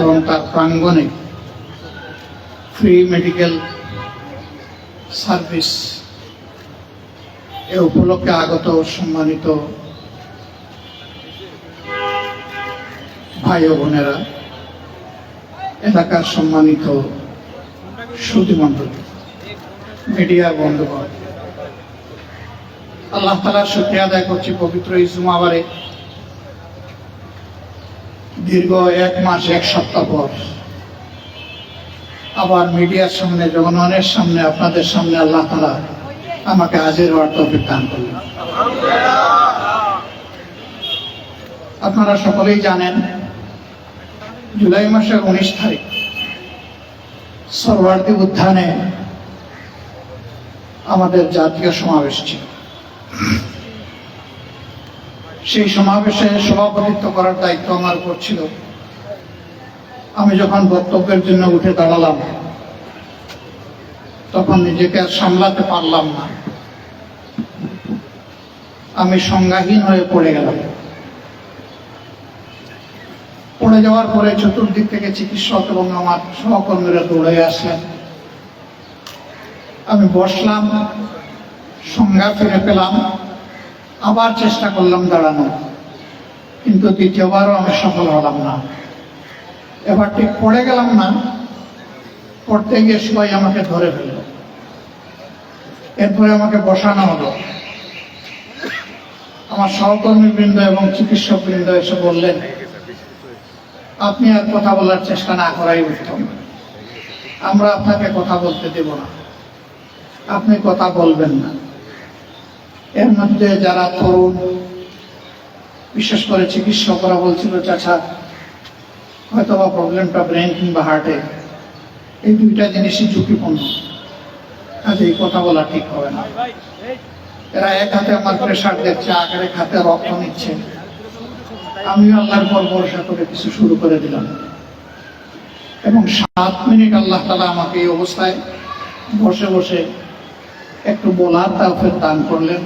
এবং তার প্রাঙ্গণে ফ্রি মেডিকেল সার্ভিস এ উপলক্ষে আগত সম্মানিত ভাই ও বোনেরা, এলাকার সম্মানিত সুধীমণ্ডলী মিডিয়া বন্ধুগণ, আল্লাহ তালা শুক্রিয়া আদায় করছি পবিত্র এই জুমাবারে। দীর্ঘ এক মাস, এক সপ্তাহ পর। আবার মিডিয়ার সামনে, জনগণের সামনে, আপনাদের সামনে আল্লাহ তালা আমাকে হাজির হওয়ার তফিক দান করলেন আপনারা সকলেই জানেন, জুলাই মাসের উনিশ তারিখ সর্বার্থী উদ্যানে আমাদের জাতীয় সমাবেশ ছিল। সেই সমাবেশে সভাপতিত্ব করার দায়িত্ব আমার উপর ছিল। আমি যখন বক্তব্যের জন্য উঠে দাঁড়ালাম, তখন নিজেকে আর সামলাতে পারলাম না। আমি সংজ্ঞাহীন হয়ে পড়ে গেলাম। পড়ে যাওয়ার পরে চতুর্দিক থেকে চিকিৎসক এবং আমার সহকর্মীরা দৌড়ে আসলেন। আমি বসলাম, সংজ্ঞা ফিরে পেলাম। আবার চেষ্টা করলাম দাঁড়ানো কিন্তু দ্বিতীয়বারও আমি সফল হলাম না। এবার ঠিক পড়ে গেলাম না, পড়তে গিয়ে সবাই আমাকে ধরে ফেলল। এরপরে আমাকে বসানো হলো। আমার সহকর্মী বৃন্দ এবং চিকিৎসক বৃন্দ এসে বললেন, আপনি আর কথা বলার চেষ্টা না করাই উত্তম। আমরা আপনাকে কথা বলতে দেব না। আপনি কথা বলবেন না। এর মধ্যে যারা তরুণ, বিশেষ করে চিকিৎসকরা বলছিল, চাচা হয়তো বা প্রবলেমটা ব্রেন কিংবা হার্টে, এই দুইটা জিনিসই ঝুঁকিপূর্ণ। কাজে এই কথা বলা ঠিক হবে না। এরা এক হাতে আমার প্রেশার দেখছে আর এক হাতে রক্ত নিচ্ছে। আমিও আল্লাহর পর ভরসা করে কিছু শুরু করে দিলাম। এবং সাত মিনিট আল্লাহ তালা আমাকে এই অবস্থায় বসে বসে একটু বলার তাওফের দান করলেন।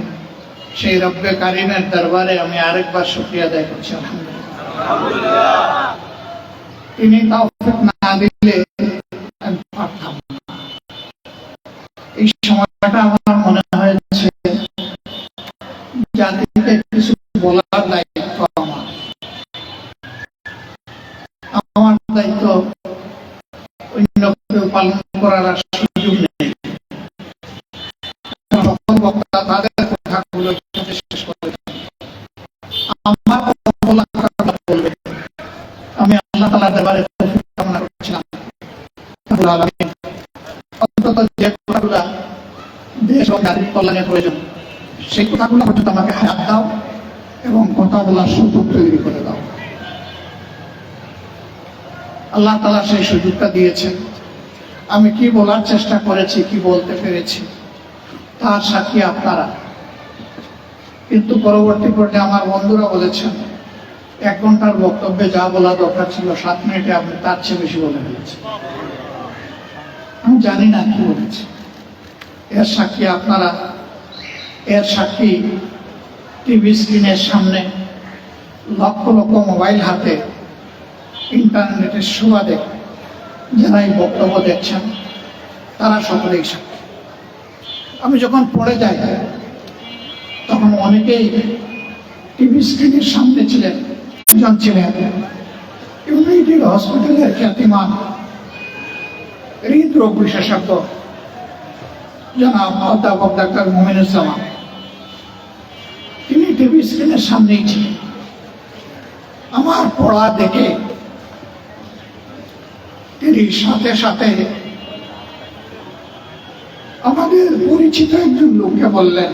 সেই রব্বে কারিমের দরবারে আমি আরেকবার শুক্রিয়া আদায় করছি তিনি তাওফিক না দিলে এই সময়টা আমার মনে হয়েছে কিছু বলার দায়িত্ব আমার। আমার দায়িত্ব অন্য পালন করার আল্লাহ দরবারে কামনা করছিলাম। অন্তত যে কথাগুলো দেশ ও জাতির কল্যাণের প্রয়োজন, সেই কথাগুলো পর্যন্ত আমাকে দাও এবং সুযোগ তৈরি করে দাও। আল্লাহ তালা সেই সুযোগটা দিয়েছেন। আমি কি বলার চেষ্টা করেছি, কি বলতে পেরেছি, তার সাক্ষী আপনারা। কিন্তু পরবর্তী পর্যায়ে আমার বন্ধুরা বলেছেন এক ঘণ্টার বক্তব্যে যা বলা দরকার ছিল, সাত মিনিটে আপনি তার চেয়ে বেশি বলে ফেলেছেন। আমি জানি না কি বলেছি। এর সাক্ষী আপনারা, এর সাক্ষী টিভি স্ক্রিনের সামনে লক্ষ লক্ষ মোবাইল হাতে ইন্টারনেটের সুবাদে যারা এই বক্তব্য দেখছেন, তারা সকলেই সাক্ষী। আমি যখন পড়ে যাই, তখন অনেকেই টিভি স্ক্রিনের সামনে ছিলেন। একজন ছিলেন ইউনাইটেড হসপিটালের খ্যাতিমান হৃদরোগ বিশেষজ্ঞ জনাব অধ্যাপক ডাক্তার মোমিনুজ্জামান তিনি টিভি স্ক্রিনের সামনেই ছিলেন। আমার পড়া দেখে তিনি সাথে সাথে আমাদের পরিচিত একজন লোককে বললেন,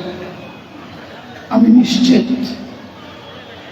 আমি নিশ্চিত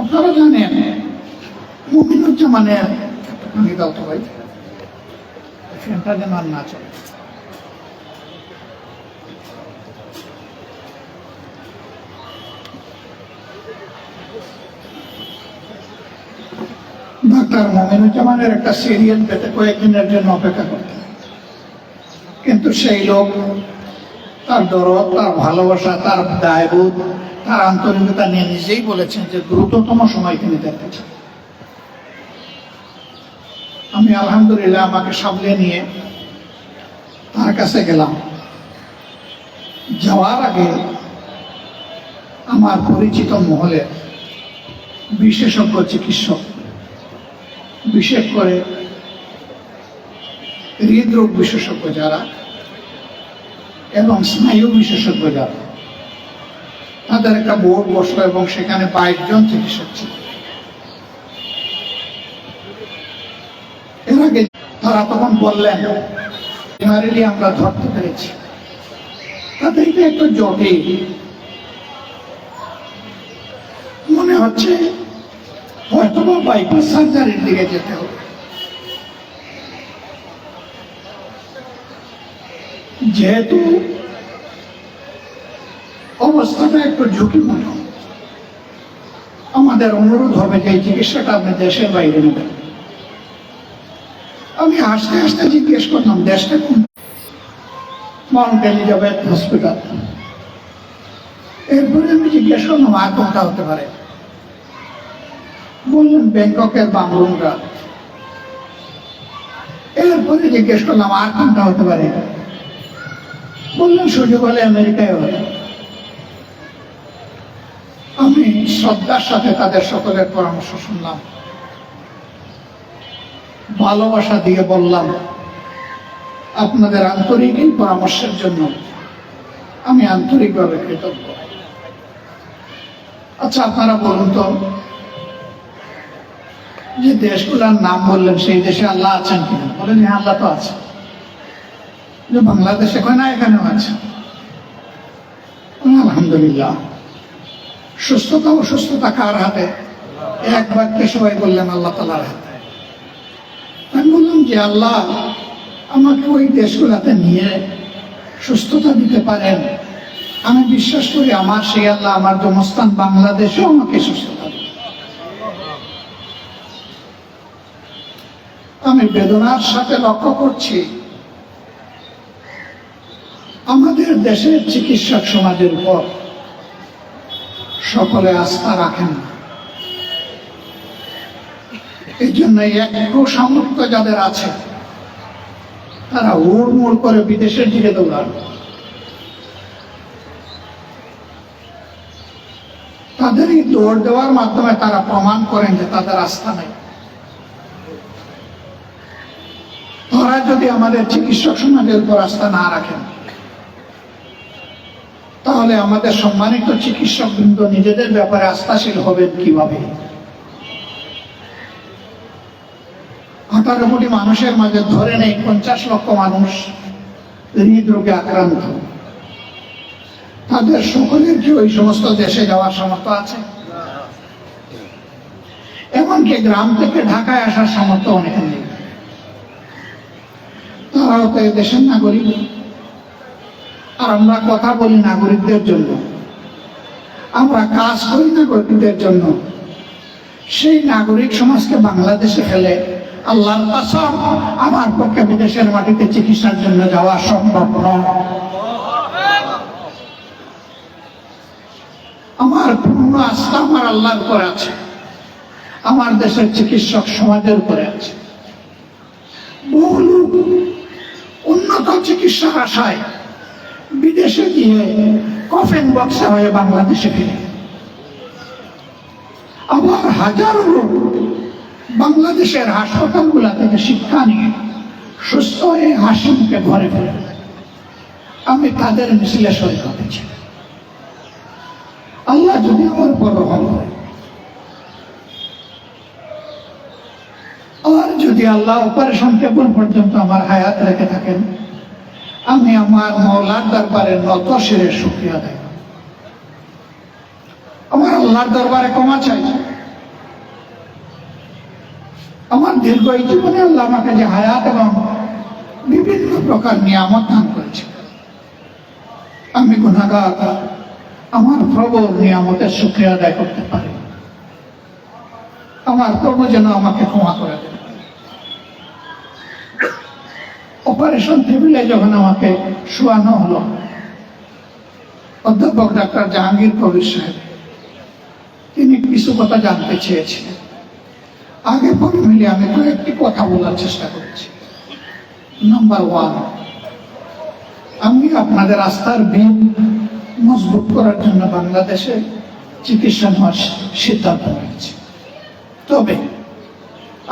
আপনারা জানেন মুমিনুজ্জামানের পানি দাও তো ভাই। ফ্যানটা যেন আর না চলে। ডাক্তার মমিনুজ্জামানের একটা সিরিয়াল পেতে কয়েকদিনের জন্য অপেক্ষা করতে কিন্তু সেই লোক, তার দরদ, তার ভালোবাসা, তার দায়বোধ তার আন্তরিকতা নিয়ে নিজেই বলেছেন যে দ্রুততম সময় তিনি দেখতে চান আমি আলহামদুলিল্লাহ আমাকে সামলে নিয়ে তার কাছে গেলাম। যাওয়ার আগে আমার পরিচিত মহলে বিশেষজ্ঞ চিকিৎসক, বিশেষ করে হৃদরোগ বিশেষজ্ঞ যারা এবং স্নায়ু বিশেষজ্ঞ যারা তাদের একটা বোর্ড বসল এবং সেখানে বাইশ জন চিকিৎসক ছিল। এর আগে তারা তখন বললেন প্রাইমারিলি আমরা ধরতে পেরেছি। এটা একটু জটিল মনে হচ্ছে হয়তো বা বাইপাস সার্জারির দিকে যেতে হবে। যেহেতু অবস্থাটা একটু ঝুঁকিপূর্ণ। আমাদের অনুরোধ হবে যে চিকিৎসাটা আপনি দেশের বাইরে নেবেন। আমি হাসতে হাসতে জিজ্ঞেস করলাম, দেশটা কোন মাউন্ট এলিজাবেথ হসপিটাল। এরপরে আমি জিজ্ঞেস করলাম, আর কোনটা হতে পারে? বললেন, ব্যাংককের বামরুমরা এরপরে জিজ্ঞেস করলাম, আর কোনটা হতে পারে? বললেন সুযোগ হলে আমেরিকায় হবে আমি শ্রদ্ধার সাথে তাদের সকলের পরামর্শ শুনলাম। ভালোবাসা দিয়ে বললাম, আপনাদের আন্তরিক এই পরামর্শের জন্য আমি আন্তরিকভাবে কৃতজ্ঞ। আচ্ছা আপনারা বলুন তো, যে দেশগুলোর নাম বললেন, সেই দেশে আল্লাহ আছেন কিনা? বলেন হ্যাঁ আল্লাহ তো আছে। যে বাংলাদেশে কয় না, এখানেও আছে। আলহামদুলিল্লাহ। সুস্থতা অসুস্থতা কার হাতে? এক বাক্যে সবাই বললেন, আল্লাহ তালার হাতে। আমি বললাম যে আল্লাহ, আমাকে ওই দেশগুলাতে নিয়ে সুস্থতা দিতে পারেন। আমি বিশ্বাস করি আমার সেই আল্লাহ, আমার জন্মস্থান বাংলাদেশেও আমাকে সুস্থতা আমি বেদনার সাথে লক্ষ্য করছি, আমাদের দেশের চিকিৎসক সমাজের উপর সকলে আস্থা রাখেন। এই জন্য একটু সামর্থ্য যাদের আছে, তারা উড়মুড় করে বিদেশের দিকে দৌড়ান। তাদের এই দৌড় দেওয়ার মাধ্যমে তারা প্রমাণ করেন যে তাদের আস্থা নেই। তারা যদি আমাদের চিকিৎসক সমাজের উপর আস্থা না রাখেন তাহলে আমাদের সম্মানিত চিকিৎসক বৃন্দ নিজেদের ব্যাপারে আস্থাশীল হবেন কীভাবে? আঠারো কোটি মানুষের মাঝে ধরে নেই পঞ্চাশ লক্ষ মানুষ হৃদরোগে আক্রান্ত। তাদের সকলের কি ওই সমস্ত দেশে যাওয়ার সামর্থ্য আছে? এমনকি গ্রাম থেকে ঢাকায় আসার সামর্থ্য অনেক নেই। তারাও তো দেশের নাগরিক। আর আমরা কথা বলি নাগরিকদের জন্য। আমরা কাজ করি নাগরিকদের জন্য। সেই নাগরিক সমাজকে বাংলাদেশে ফেলে আল্লাহর আমার পক্ষে বিদেশের মাটিতে চিকিৎসার জন্য যাওয়া সম্ভব নয়। আমার পূর্ণ আস্থা আমার আল্লাহর উপরে আছে। আমার দেশের চিকিৎসক সমাজের উপরে আছে। বহু লোক উন্নত চিকিৎসার আশায় বিদেশে গিয়ে কফেন বক্সা হয়ে বাংলাদেশে ফিরে। আবার হাজারো লোক বাংলাদেশের হাসপাতালগুলা থেকে শিক্ষা নিয়ে সুস্থ হয়ে হাসি মুখে ঘরে ফিরে। আমি তাদের শরীর হতেছি আল্লাহ যদি আমার রহম করে আর যদি আল্লাহ অপারেশন টেবল পর্যন্ত আমার হায়াত রেখে থাকেন আমি আমার মৌলার দরবারে নত শিরের সুক্রিয়া দেয় আমার আল্লাহর দরবারে ক্ষমা চাই। আমার দীর্ঘ এই জীবনে আল্লাহ আমাকে যে হায়াত এবং বিভিন্ন প্রকার নিয়ামত দান করেছে। আমি গুণাগার আমার প্রবল নিয়ামতের সুক্রিয়া আদায় করতে পারি। আমার কর্ম যেন আমাকে ক্ষমা করে দেবে অপারেশন টেবিলে যখন আমাকে শোয়ানো হলো, অধ্যাপক ডাক্তার জাহাঙ্গীর কবির সাহেব, তিনি কিছু কথা জানতে চেয়েছিলেন। আগে পরে মিলে আমি কয়েকটি কথা বলার চেষ্টা করেছি। নাম্বার ওয়ান আমি আপনাদের আস্থার ভিত মজবুত করার জন্য বাংলাদেশে চিকিৎসা নেওয়ার সিদ্ধান্ত নিয়েছি। তবে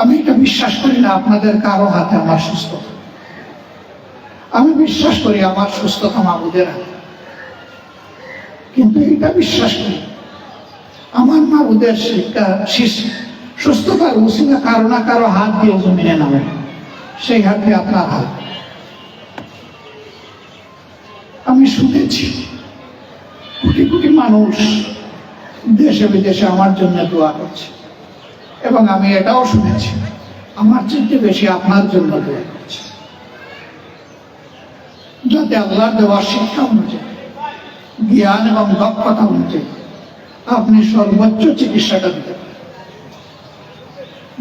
আমি এটা বিশ্বাস করি না আপনাদের কারও হাতে আমার সুস্থতা আমি বিশ্বাস করি আমার সুস্থতা মাবুদের কিন্তু এটা বিশ্বাস করি, আমার মাবুদের শিক্ষা শিশু সুস্থতার উচিলা কারও না কারও হাত দিয়ে জমিনে নামে। সেই হাতে আপনার হাত। আমি শুনেছি, কোটি কোটি মানুষ দেশে বিদেশে আমার জন্য দোয়া করছে। এবং আমি এটাও শুনেছি, আমার চেয়ে বেশি আপনার জন্য দোয়া করছে। যাতে আল্লাহ দেওয়ার শিক্ষা অনুযায়ী, জ্ঞান এবং দক্ষতা অনুযায়ী আপনি সর্বোচ্চ চিকিৎসাটা দিতে পারেন।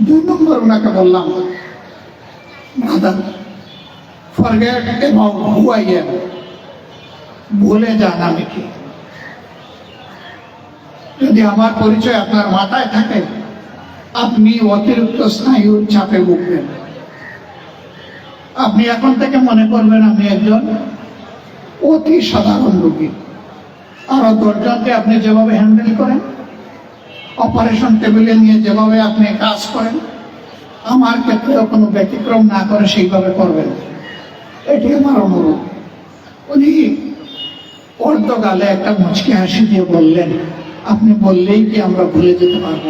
দুই নম্বর ওনাকে বললাম ব্রাদার ফরগেট এবং হু আই ভুলে যান আমি কি? যদি আমার পরিচয় আপনার মাথায় থাকে, আপনি অতিরিক্ত স্নায়ুর চাপে ভুগবেন। আপনি এখন থেকে মনে করবেন আমি একজন অতি সাধারণ রোগী। আরও দশজনকে আপনি যেভাবে হ্যান্ডেল করেন, অপারেশন টেবিলে নিয়ে যেভাবে আপনি কাজ করেন, আমার ক্ষেত্রেও কোনো ব্যতিক্রম না করে সেইভাবে করবেন। এটি আমার অনুরোধ। উনি অর্ধকালে একটা মুচকি হাসি দিয়ে বললেন, আপনি বললেই কি আমরা ভুলে যেতে পারব?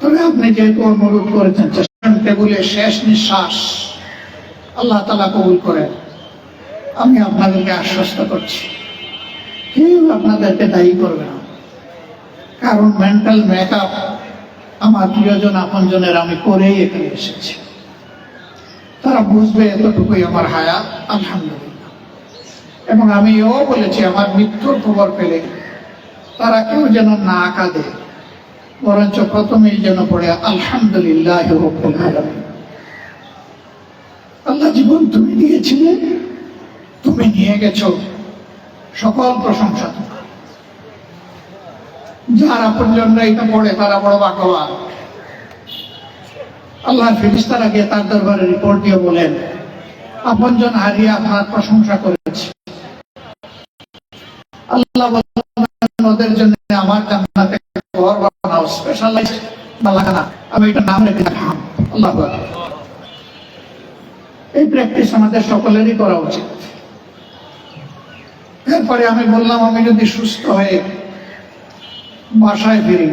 তবে আপনি যেহেতু অনুরোধ করেছেন টেবিলে শেষ নিঃশ্বাস আল্লাহ তালা কবুল করে আমি আপনাদেরকে আশ্বস্ত করছি। কেউ আপনাদেরকে দায়ী করবে না। কারণ মেন্টাল মেকআপ আমার প্রিয়জন, আপনজনের আমি করেই এখানে এসেছি। তারা বুঝবে এতটুকুই আমার হায়াত আলহামদুলিল্লাহ। এবং আমি এও বলেছি, আমার মৃত্যুর খবর পেলে তারা কেউ যেন না কাঁদে, বরঞ্চ প্রথমেই যেন পড়ে, আলহামদুলিল্লাহ আল্লাহ জীবন তুমি দিয়েছিলে তুমি নিয়ে গেছো সকল প্রশংসা যার আপনজনরা এটা পড়ে তারা বড় ভাগ্যবান। আল্লাহ ফিরিস্তারা গিয়ে তার দরবারে রিপোর্ট দিয়ে বলেন, আপনজন হারিয়ে আপনার প্রশংসা করেছে। আল্লাহ ওদের জন্য আমার জান্নাতে ঘর বানাও স্পেশালাইজড বালাখানা। আমি এটা নাম রেখে দিলাম। আল্লাহ এই প্র্যাকটিস আমাদের সকলেরই করা উচিত। এরপরে আমি বললাম, আমি যদি সুস্থ হয়ে বাসায় ফিরি,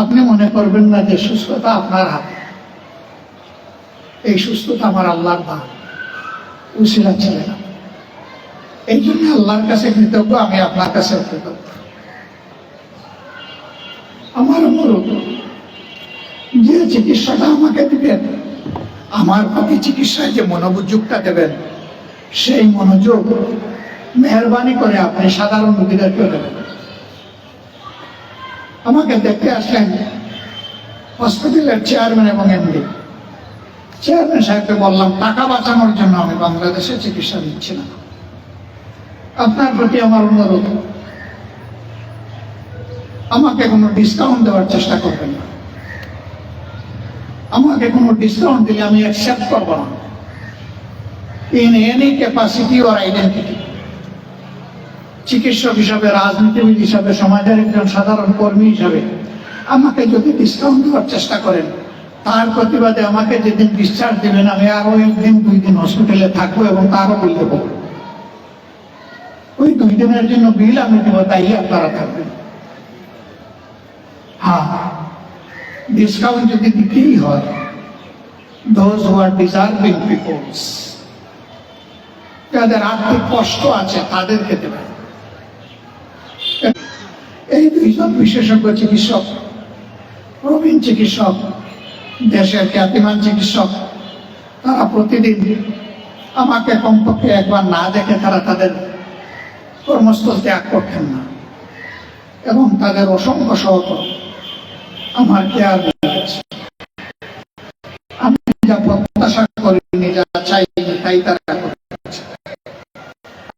আপনি মনে করবেন না যে সুস্থতা আপনার হাতে। এই সুস্থতা আমার আল্লাহর দান। উশিলা ছেলে না এই জন্য আল্লাহর কাছে কৃতজ্ঞ, আমি আপনার কাছে কৃতজ্ঞ। আমার অনুরোধ, যে চিকিৎসাটা আমাকে দিবেন, আমার প্রতি চিকিৎসায় যে মনোযোগটা দেবেন, সেই মনোযোগ মেহরবানি করে আপনি সাধারণ রোগীদেরকে দেবেন। আমাকে দেখতে আসলেন হসপিটালের চেয়ারম্যান এবং এমডি। চেয়ারম্যান সাহেবকে বললাম, টাকা বাঁচানোর জন্য আমি বাংলাদেশে চিকিৎসা দিচ্ছি না। আপনার প্রতি আমার অনুরোধ, আমাকে কোনো ডিসকাউন্ট দেওয়ার চেষ্টা করবেন না। আমাকে কোনো ডিসকাউন্ট দিলে আমি অ্যাকসেপ্ট করব না। ইন এনি ক্যাপাসিটি ওর আইডেন্টিটি চিকিৎসক হিসাবে, রাজনীতিবিদ হিসাবে সমাজের একজন সাধারণ কর্মী হিসাবে আমাকে যদি ডিসকাউন্ট দেওয়ার চেষ্টা করেন, তার প্রতিবাদে আমাকে যেদিন ডিসচার্জ দেবেন, আমি আরও একদিন, দুই দিন হসপিটালে থাকব এবং তারও বিল দেবো। ওই দুই দিনের জন্য বিল আমি দেবো তাই আপনারা থাকবেন। হ্যাঁ ডিসকাউন্ট যদি দিতেই হয় those who are deserving peoples যাদের আর্থিক কষ্ট আছে, তাদেরকে দেবেন। এই দুইজন বিশেষজ্ঞ চিকিৎসক, প্রবীণ চিকিৎসক, দেশের খ্যাতিমান চিকিৎসক, তারা প্রতিদিন আমাকে কমপক্ষে একবার না দেখে তারা তাদের কর্মস্থল ত্যাগ করতেন না এবং তাদের অসংখ্য সহকর আমার কেয়ার আমি যা প্রত্যাশা করিনি, যা চাইনি, তাই তারা করেছে।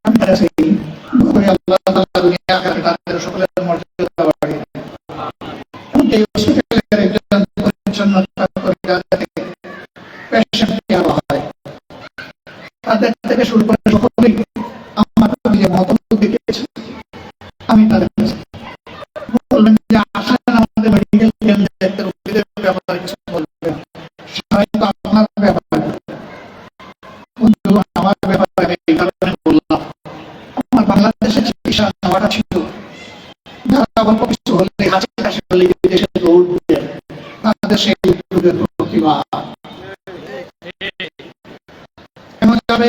আমি তারা সেই করি আল্লাহ তাআলা দুনিয়া আখিরাতে তাদের সকলের মর্যাদা বাড়িয়ে দেন। এবং এই হসপিটালের একজন পরিচ্ছন্নতা কর্মী যাতে পেশেন্ট কেয়ার হয় তাদের থেকে শুরু করে সকলেই আমার যে মতামত দিয়েছে আমি তাদের বললেন যে আসেন আমাদের মেডিকেল কেন্দ্রে রোগীদের ব্যাপারে কিছু বলবেন। হয়তো আপনার ব্যাপারে আমার ব্যাপারে এই কারণে বললাম। আমার বাংলাদেশে চিকিৎসা নেওয়াটা ছিল। যারা অল্প কিছু হলে হাসি হলে বিদেশে দৌড় দিয়ে তাদের সেই প্রতিভা এমনভাবে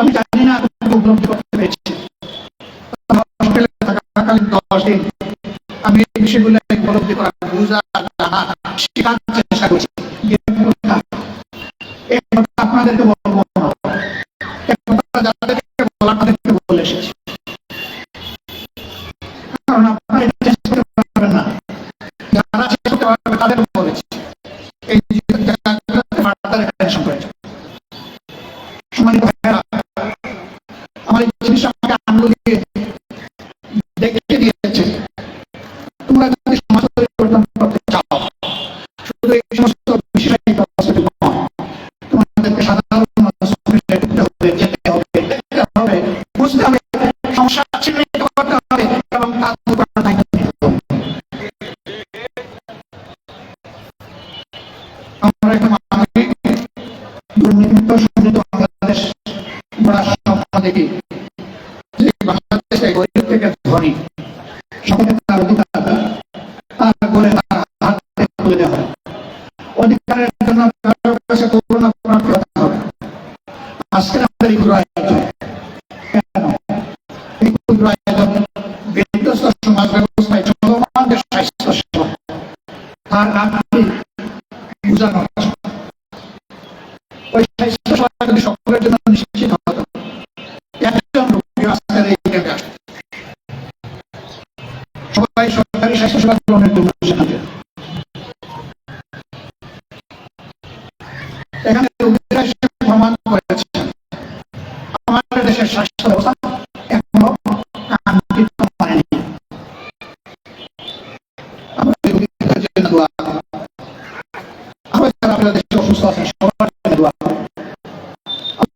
আমি জানি না আপনি উপলব্ধি করতে পেরেছি। থাকাকালীন দশ দিন আমি এই বিষয়গুলো উপলব্ধি করার বুঝা, জানা শেখার চেষ্টা করছি। আপনাদেরকে বলব যাদেরকে বলার তাদেরকে বলে এসেছি। হবে ঘাটতি বোঝানো হচ্ছে। ওই স্বাস্থ্য সেবা যদি সকলের জন্য নিশ্চিত হতো একজন রোগী আজকের এই ক্যাম্পে আসতো। সবাই সরকারি স্বাস্থ্য সেবা গ্রহণের জন্য সেখানে এখানে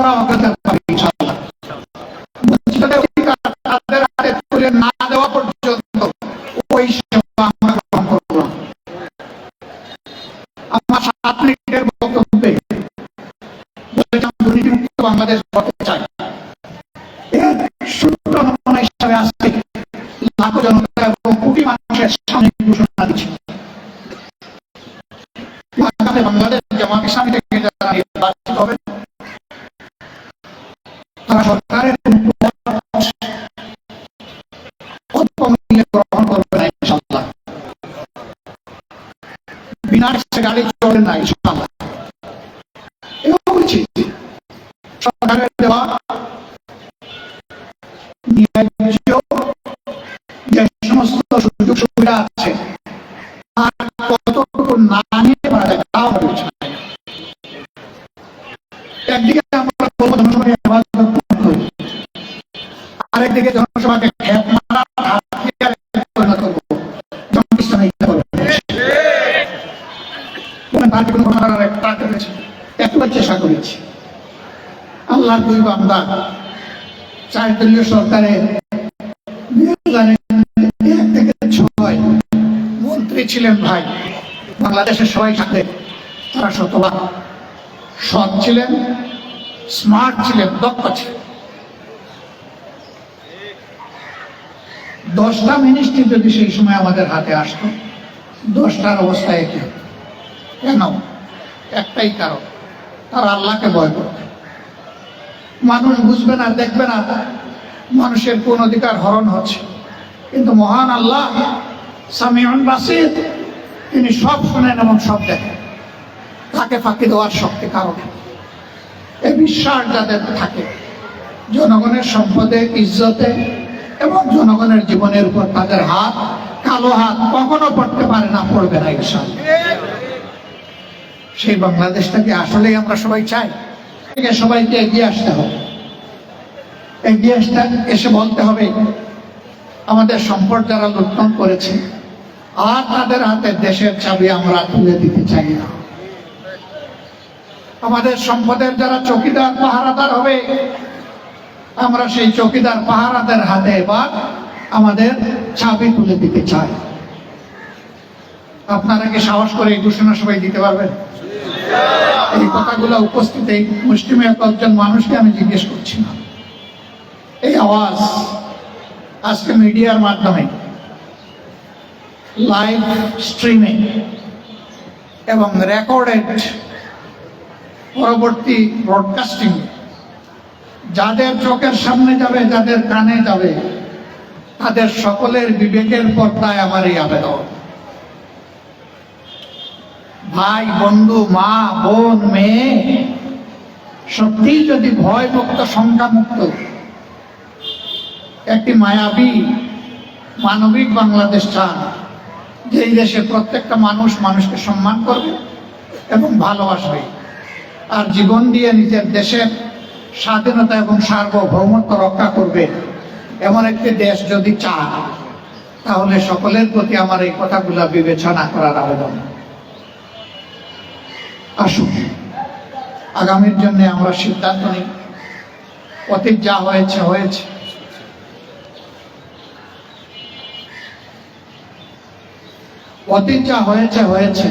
বঞ্চিতরা অগ্রাধিকার পাবে। তাদের হাতে তুলে না দেওয়া পর্যন্ত ওই সেবা আমরা গ্রহণ করব আমার সাত মিনিটের বক্তব্যে দুর্নীতিমুক্ত বাংলাদেশ করতে চাই এবং সরকারের দেওয়া যে সমস্ত সুযোগ সুবিধা আছে, আর কতটুকু না পারা যায় আমি একদিকে আমরা বলব আরেকদিকে খ্যাপ মারা হাতিয়ারে পরিণত করব জনপ্রতিষ্ঠানে ইচ্ছা করব কোনো পার্টি কোনো ঘটনার একটা করেছে একবার চেষ্টা করেছি আল্লাহ দুই বান্দা চার সরকারে এক থেকে ছয় মন্ত্রী ছিলেন ভাই। বাংলাদেশের সবাই সাথে। তারা সৎ ছিলেন, স্মার্ট ছিলেন, দক্ষ ছিলেন। দশটা মিনিস্ট্রি যদি সেই সময় আমাদের হাতে আসতো, দশটার অবস্থা একই কেন? একটাই কারণ, তারা আল্লাহকে ভয় করবে মানুষ বুঝবে না, দেখবে না, মানুষের কোন অধিকার হরণ হচ্ছে। কিন্তু মহান আল্লাহ সামিউন বাসির তিনি সব শোনেন এবং সব দেখেন। তাকে ফাঁকি দেওয়ার শক্তি কারণে এই বিশ্বাস যাদের থাকে, জনগণের সম্পদে, ইজ্জতে এবং জনগণের জীবনের উপর তাদের হাত, কালো হাত কখনো পড়তে পারে না, পড়বে না ইনশাল্লাহ সেই বাংলাদেশটাকে আসলেই আমরা সবাই চাই। থেকে সবাইকে এগিয়ে আসতে হবে। এগিয়ে আসতে, এসে বলতে হবে, আমাদের সম্পদ যারা লুণ্ঠন করেছে, আর তাদের হাতে দেশের চাবি আমরা তুলে দিতে চাই না। আমাদের সম্পদের যারা চকিদার পাহারাদার হবে, আমরা সেই চকিদার পাহারাদের হাতে এবার আমাদের চাবি তুলে দিতে চাই। আপনারা কি সাহস করে এই ঘোষণা সবাই দিতে পারবেন? এই কথাগুলো উপস্থিত এই কয়েকজন মানুষকে আমি জিজ্ঞেস করছি না এই আওয়াজ আজকে মিডিয়ার মাধ্যমে, লাইভ স্ট্রিমে এবং রেকর্ডেড পরবর্তী ব্রডকাস্টিং যাদের চোখের সামনে যাবে, যাদের কানে যাবে, তাদের সকলের বিবেকের পর্দায় আমার এই আবেদন। ভাই, বন্ধু, মা, বোন, মেয়ে, সত্যি যদি ভয় মুক্ত শঙ্কা মুক্ত একটি মায়াবী, মানবিক বাংলাদেশ চান, যেই দেশে প্রত্যেকটা মানুষ মানুষকে সম্মান করবে এবং ভালোবাসবে, আর জীবন দিয়ে নিজের দেশের স্বাধীনতা এবং সার্বভৌমত্ব রক্ষা করবে, এমন একটি দেশ যদি চান তাহলে সকলের প্রতি আমার এই কথাগুলা বিবেচনা করার আবেদন। আসুন। আগামীর জন্য আমরা সিদ্ধান্ত নিই। অতীত যা হয়েছে হয়েছে। অতীত যা হয়েছে হয়েছে।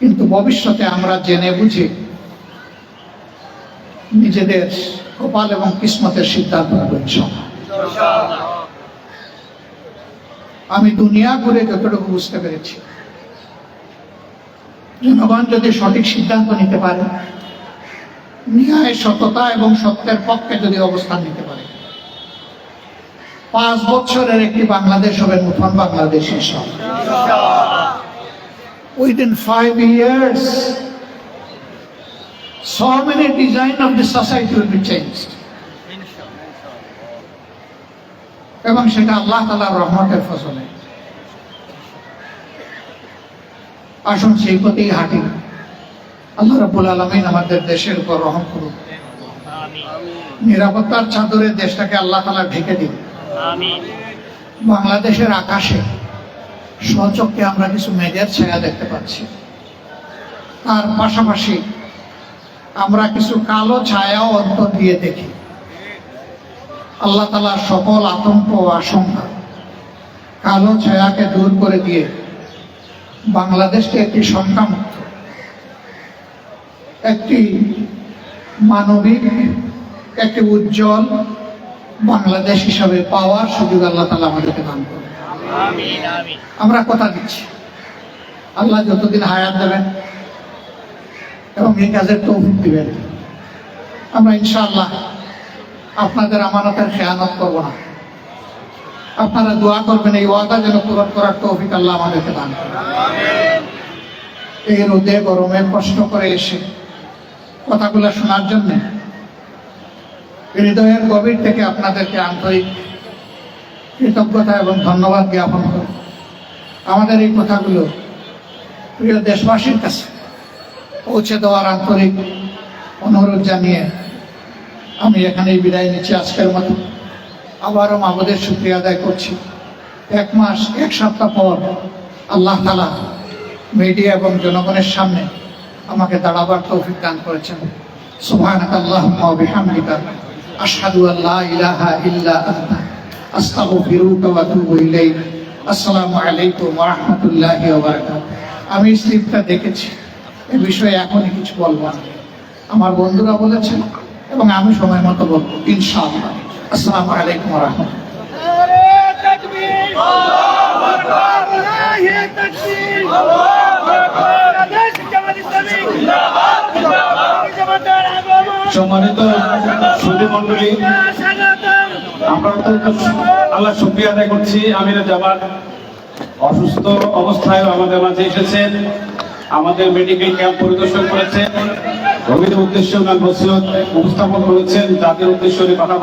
কিন্তু ভবিষ্যতে আমরা জেনে বুঝে নিজেদের কপাল এবং কিসমতের সিদ্ধান্ত আমি দুনিয়া ঘুরে যতটুকু বুঝতে পেরেছি। জনগণ যদি সঠিক সিদ্ধান্ত নিতে পারে, ন্যায়, সততা এবং সত্যের পক্ষে যদি অবস্থান নিতে পারে, পাঁচ বছরের একটি বাংলাদেশ হবে নতুন Bangladesh within five years so many design of the society will be changed. এবং সেটা আল্লাহ তালার রহমতের ফসলে আসুন সেই পথেই হাঁটি। আল্লাহ রাবুল আলমিন আমাদের দেশের উপর রহম করুন নিরাপত্তার চাদরে দেশটাকে আল্লাহ তালা ঢেকে দিন বাংলাদেশের আকাশে স্বচক্ষে আমরা কিছু মেঘের ছায়া দেখতে পাচ্ছি। তার পাশাপাশি আমরা কিছু কালো ছায়াও অন্তর দিয়ে দেখি। আল্লাহ তালার সকল আতঙ্ক ও আশঙ্কা কালো ছায়াকে দূর করে দিয়ে বাংলাদেশকে একটি শঙ্কামুক্ত একটি মানবিক একটি উজ্জ্বল বাংলাদেশ হিসাবে পাওয়ার সুযোগ আল্লাহ তালা আমাদেরকে দান করে আমরা কথা দিচ্ছি। আল্লাহ যতদিন হায়াত দেবেন এবং এই কাজের তৌফিক দিবেন। আমরা ইনশাআল্লাহ আপনাদের আমানতের খেয়ানত করব না। আপনারা দোয়া করবেন, এই ওয়াদা যেন পূরণ করার তৌফিক আল্লাহ আমাদেরকে দান এই রোদে গরমে কষ্ট করে এসে কথাগুলো শোনার জন্য হৃদয়ের গভীর থেকে আপনাদেরকে আন্তরিক কৃতজ্ঞতা এবং ধন্যবাদ জ্ঞাপন করি আমাদের এই কথাগুলো প্রিয় দেশবাসীর কাছে পৌঁছে দেওয়ার আন্তরিক অনুরোধ জানিয়ে আমি এখানেই বিদায় নিচ্ছি আজকের মতো। আবারও মাবুদের শুক্রিয়া আদায় করছি। এক মাস, এক সপ্তাহ পর আল্লাহ তালা মিডিয়া এবং জনগণের সামনে আমাকে দাঁড়াবার তৌফিক দান করেছেন। সুবহানাক আল্লাহুম্মা ওয়া বিহামদিকা, আশহাদু আল্লা ইলাহা ইল্লা আনতা, আস্তাগফিরুকা ওয়া আতুবু ইলাইক। আসসালামু আলাইকুম ওয়া রাহমাতুল্লাহি ওয়া বারাকাতুহু। আমি স্লিপটা দেখেছি, এ বিষয়ে এখনই কিছু বলব আমার বন্ধুরা বলেছেন এবং আমি সময় মতো বলব, ইনশাআল্লাহ। আসসালামু আলাইকুম ওয়া সম্মানিত সুধী আমরা অত্যন্ত আল্লাহ শুক্রিয়া আদায় করছি। আমির জামাত অসুস্থ অবস্থায় আমাদের মাঝে এসেছেন, আমাদের মেডিকেল ক্যাম্প পরিদর্শন করেছেন, রোগীদের উদ্দেশ্যে নসিহত উপস্থাপন করেছেন জাতির উদ্দেশ্যে উনি কথা